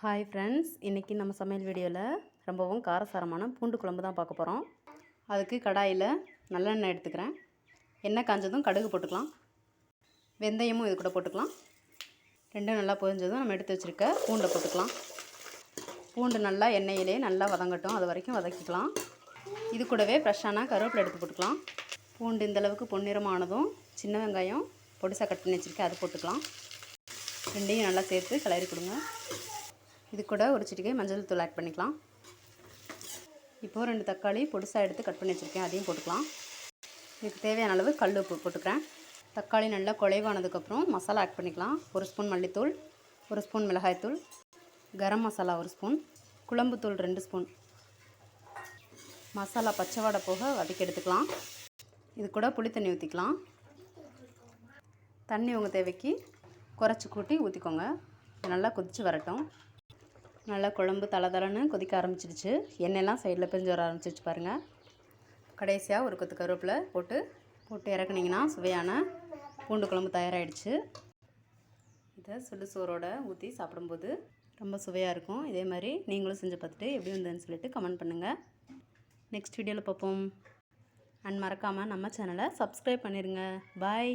Hi friends இன்றைக்கி நம்ம சமையல் வீடியோவில் ரொம்பவும் காரசாரமான பூண்டு குழம்பு தான் பார்க்க போகிறோம் அதுக்கு கடாயில் நல்லெண்ணெய் எடுத்துக்கிறேன். எண்ணெய் காஞ்சதும் கடுகு போட்டுக்கலாம். வெந்தயமும் இது கூட போட்டுக்கலாம். ரெண்டும் நல்லா பொரிஞ்சதும் நம்ம எடுத்து வச்சுருக்க பூண்டை போட்டுக்கலாம். பூண்டு நல்லா எண்ணெயிலே நல்லா வதங்கட்டும். அது வரைக்கும் வதக்கிக்கலாம். இது கூடவே ஃப்ரெஷ்ஷான கருவேப்பிலை எடுத்து போட்டுக்கலாம். பூண்டு இந்தளவுக்கு பொன்னிறமானதும் சின்ன வெங்காயம் பொடிசாக கட் பண்ணி வச்சுருக்கேன் அது போட்டுக்கலாம். ரெண்டையும் நல்லா சேர்த்து கிளறி கொடுங்க. இது கூட ஒரு சிட்டிகை மஞ்சள் தூள் ஆட் பண்ணிக்கலாம். இப்போது ரெண்டு தக்காளி பொடிசாக எடுத்து கட் பண்ணி வச்சுருக்கேன். அதையும் போட்டுக்கலாம். இதுக்கு தேவையான அளவு கல் உப்பு போட்டுக்கிறேன். தக்காளி நல்லா குழைவானதுக்கப்புறம் மசாலா ஆட் பண்ணிக்கலாம். ஒரு ஸ்பூன் மல்லித்தூள் ஒரு ஸ்பூன் மிளகாய்த்தூள் கரம் மசாலா ஒரு ஸ்பூன் குழம்புத்தூள் ரெண்டு ஸ்பூன். மசாலா பச்சை வாடை போக வதக்கி எடுத்துக்கலாம். இது கூட புளி தண்ணி ஊற்றிக்கலாம் தண்ணி உங்கள் தேவைக்கு குறைச்சி கூட்டி ஊற்றிக்கோங்க நல்லா கொதித்து வரட்டும். நல்லா குழம்பு தலை தலைன்னு கொதிக்க ஆரம்பிச்சிடுச்சு. எண்ணெயெல்லாம் சைடில் பிரிஞ்சு வர ஆரம்பிச்சிச்சு பாருங்கள் கடைசியாக ஒரு கொத்து கருவேப்பிலை போட்டு போட்டு இறக்குனீங்கன்னா சுவையான பூண்டு குழம்பு தயாராகிடுச்சு இதை சுடு சோறோட ஊற்றி சாப்பிடும்போது ரொம்ப சுவையாக இருக்கும். இதே மாதிரி நீங்களும் செஞ்சு பார்த்துட்டு எப்படி வந்ததுன்னு சொல்லிட்டு கமெண்ட் பண்ணுங்கள் நெக்ஸ்ட் வீடியோவில் பார்ப்போம். அண்ட் மறக்காமல் நம்ம சேனலை சப்ஸ்கிரைப் பண்ணிடுங்க பாய்